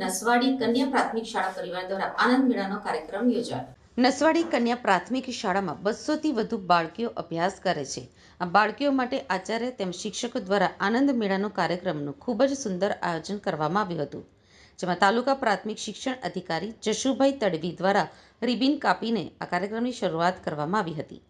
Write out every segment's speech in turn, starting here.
નસવાડી કન્યા પ્રાથમિક શાળા પરિવાર દ્વારા આનંદ મેળાનો કાર્યક્રમ યોજાયો. નસવાડી કન્યા પ્રાથમિક શાળામાં બસોથી વધુ બાળકીઓ અભ્યાસ કરે છે. આ બાળકીઓ માટે આચાર્ય તેમજ શિક્ષકો દ્વારા આનંદ મેળાનો કાર્યક્રમનું ખૂબ જ સુંદર આયોજન કરવામાં આવ્યું હતું. જેમાં તાલુકા પ્રાથમિક શિક્ષણ અધિકારી જશુભાઈ તડવી દ્વારા રિબિન કાપીને આ કાર્યક્રમની શરૂઆત કરવામાં આવી હતી.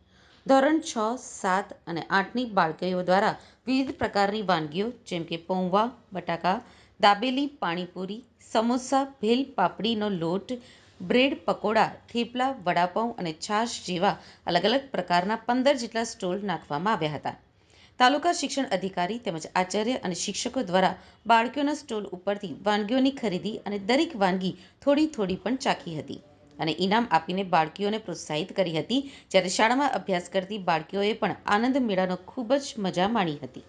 ધોરણ છ, સાત અને આઠની બાળકીઓ દ્વારા વિવિધ પ્રકારની વાનગીઓ જેમ કે પૌવા બટાકા દાબેલી, પાણીપુરી, સમોસા, ભેલ, પાપડીનો લોટ, બ્રેડ, પકોડા, થેપલા, વડાપાઉં અને છાશ જેવા અલગ અલગ પ્રકારના પંદર જેટલા સ્ટોલ નાખવામાં આવ્યા હતા. તાલુકા શિક્ષણ અધિકારી તેમજ આચાર્ય અને શિક્ષકો દ્વારા બાળકીઓના સ્ટોલ ઉપરથી વાનગીઓની ખરીદી અને દરેક વાનગી થોડી થોડી પણ ચાખી હતી અને ઇનામ આપીને બાળકીઓને પ્રોત્સાહિત કરી હતી. જ્યારે શાળામાં અભ્યાસ કરતી બાળકીઓએ પણ આનંદ મેળાનો ખૂબ જ મજા માણી હતી.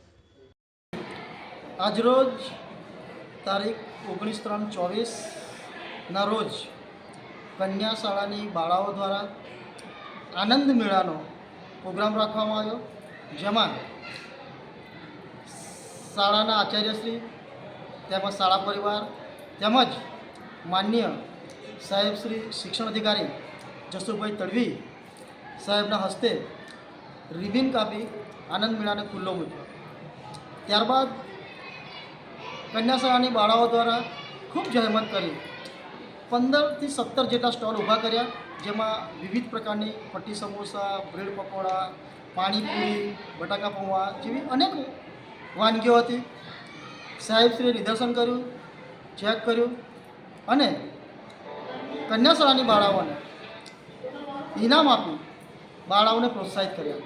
આજરોજ તારીખ ઓગણીસ ત્રણ ચોવીસના રોજ કન્યા શાળાની બાળાઓ દ્વારા આનંદ મેળાનો પ્રોગ્રામ રાખવામાં આવ્યો. જેમાં શાળાના આચાર્યશ્રી તેમજ શાળા પરિવાર, તેમજ માન્ય સાહેબ શ્રી શિક્ષણ અધિકારી જસુભાઈ તડવી સાહેબના હસ્તે રિબિન કાપી આનંદ મેળાને ખુલ્લો મૂક્યો. ત્યારબાદ કન્યા શાળાની બાળાઓ દ્વારા ખૂબ જહેમત કરી. પંદરથી સત્તર જેટલા સ્ટોલ ઊભા કર્યા, જેમાં વિવિધ પ્રકારની પટ્ટી સમોસા, બ્રેડ પકોડા, પાણીપુરી, બટાકા પૌવા જેવી અનેક વાનગીઓ હતી. સાહેબશ્રીએ નિદર્શન કર્યું, ચેક કર્યું અને કન્યાશાળાની બાળાઓને ઇનામ આપી બાળાઓને પ્રોત્સાહિત કર્યા.